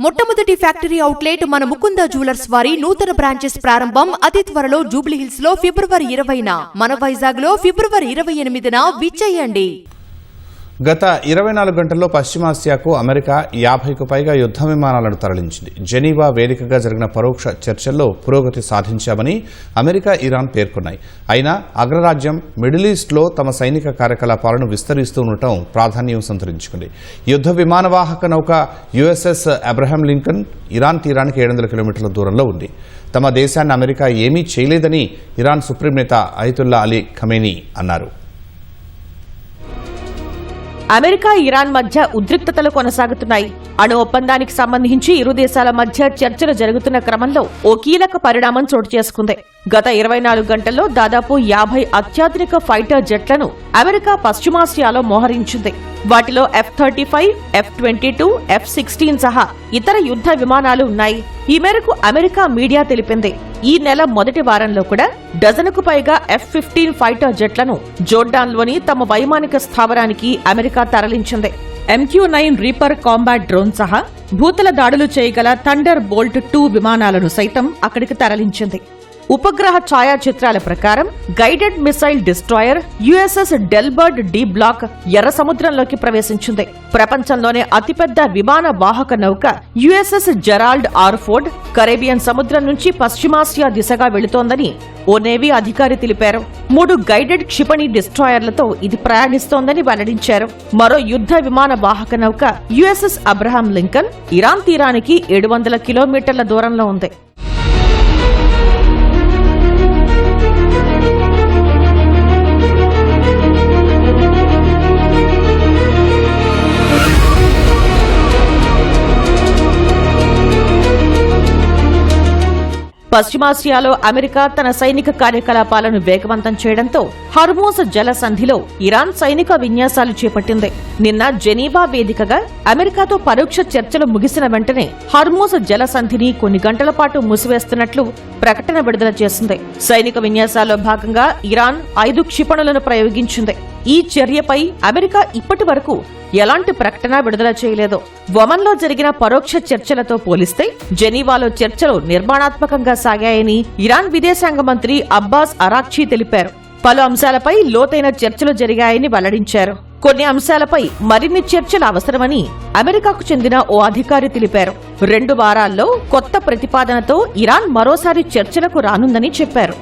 మొట్టమొదటి factory outlet మన Mukunda jewellers వారి నూతన బ్రాంచెస్ ప్రారంభం అతి త్వరలో జూబ్లీహిల్స్లో ఫిబ్రవరి ఇరవైన. మన వైజాగ్లో ఫిబ్రవరి ఇరవై ఎనిమిదిన విచ్చేయండి. గత ఇరవై నాలుగు గంటల్లో పశ్చిమాసియాకు అమెరికా యాభైకు పైగా యుద్ధ విమానాలను తరలించింది. జెనీవా వేదికగా జరిగిన పరోక్ష చర్చల్లో పురోగతి సాధించామని అమెరికా ఇరాన్ పేర్కొన్నాయి. అయినా అగ్రరాజ్యం మిడిల్ ఈస్ట్లో తమ సైనిక కార్యకలాపాలను విస్తరిస్తూ ఉండటం ప్రాధాన్యం సంతరించుకుంది. యుద్ధ విమానవాహక నౌక యుఎస్ఎస్ అబ్రహాం లింకన్ ఇరాన్ తీరానికి ఏడు వందల కిలోమీటర్ల దూరంలో ఉంది. తమ దేశాన్ని అమెరికా ఏమీ చేయలేదని ఇరాన్ సుప్రీం నేత అయతుల్లా అలీ ఖమేనీ అన్నారు. అమెరికా ఇరాన్ మధ్య ఉద్రిక్తతలు కొనసాగుతున్నాయి. అణు ఒప్పందానికి సంబంధించి ఇరు దేశాల మధ్య చర్చలు జరుగుతున్న క్రమంలో ఓ కీలక పరిణామం చోటు చేసుకుంది. గత ఇరవై నాలుగు గంటల్లో దాదాపు యాభై అత్యాధునిక ఫైటర్ జెట్లను అమెరికా పశ్చిమాసియాలో మోహరించింది. వాటిలో F thirty five F twenty two F sixteen సహా ఇతర యుద్ధ విమానాలు ఉన్నాయి. ఈ మేరకు అమెరికా మీడియా తెలిపింది. ఈ నెల మొదటి వారంలో కూడా డజనుకు పైగా ఎఫ్ ఫిఫ్టీన్ ఫైటర్ జెట్లను జోర్డాన్లోని తమ వైమానిక స్థావరానికి America తరలించింది. MQ nine reaper combat drone సహా భూతల దాడులు చేయగల థండర్ బోల్ట్ టూ విమానాలను సైతం అక్కడికి తరలించింది. ఉపగ్రహ ఛాయాచిత్రాల ప్రకారం guided missile destroyer USS Delbert D Black ఎర్ర సముద్రంలోకి ప్రవేశించింది. ప్రపంచంలోనే అతిపెద్ద విమాన వాహక నౌక యుఎస్ఎస్ జెరాల్డ్ ఆర్ఫోర్డ్ కరేబియన్ సముద్రం నుంచి పశ్చిమాసియా దిశగా వెళుతోందని ఓ నేవీ అధికారి తెలిపారు. మూడు గైడెడ్ క్షిపణి డిస్ట్రాయర్లతో ఇది ప్రయాణిస్తోందని వెల్లడించారు. మరో యుద్ధ విమాన వాహక నౌక యుఎస్ఎస్ అబ్రహాం లింకన్ ఇరాన్ తీరానికి ఏడు వందల కిలోమీటర్ల దూరంలో ఉంది. పశ్చిమాసియాలో అమెరికా తన సైనిక కార్యకలాపాలను వేగవంతం చేయడంతో హర్మోస్ జల సంధిలో ఇరాన్ సైనిక విన్యాసాలు చేపట్టింది. నిన్న జెనీవా వేదికగా అమెరికాతో పరోక్ష చర్చలు ముగిసిన వెంటనే హర్మోస్ జల సంధిని కొన్ని గంటల పాటు మూసివేస్తున్నట్లు ప్రకటన విడుదల చేసింది. సైనిక విన్యాసాల్లో భాగంగా ఇరాన్ ఐదు క్షిపణులను ప్రయోగించింది. ఈ చర్యపై అమెరికా ఇప్పటి వరకు ఎలాంటి ప్రకటన విడుదల చేయలేదు. ఒమన్లో జరిగిన పరోక్ష చర్చలతో పోలిస్తే జెనీవాలో చర్చలు నిర్మాణాత్మకంగా సాగాయని ఇరాన్ విదేశాంగ మంత్రి అబ్బాస్ అరాక్చీ తెలిపారు. పలు అంశాలపై లోతైన చర్చలు జరిగాయని వెల్లడించారు. కొన్ని అంశాలపై మరిన్ని చర్చలు అవసరమని అమెరికాకు చెందిన ఓ అధికారి తెలిపారు. రెండు వారాల్లో కొత్త ప్రతిపాదనతో ఇరాన్ మరోసారి చర్చలకు రానుందని చెప్పారు.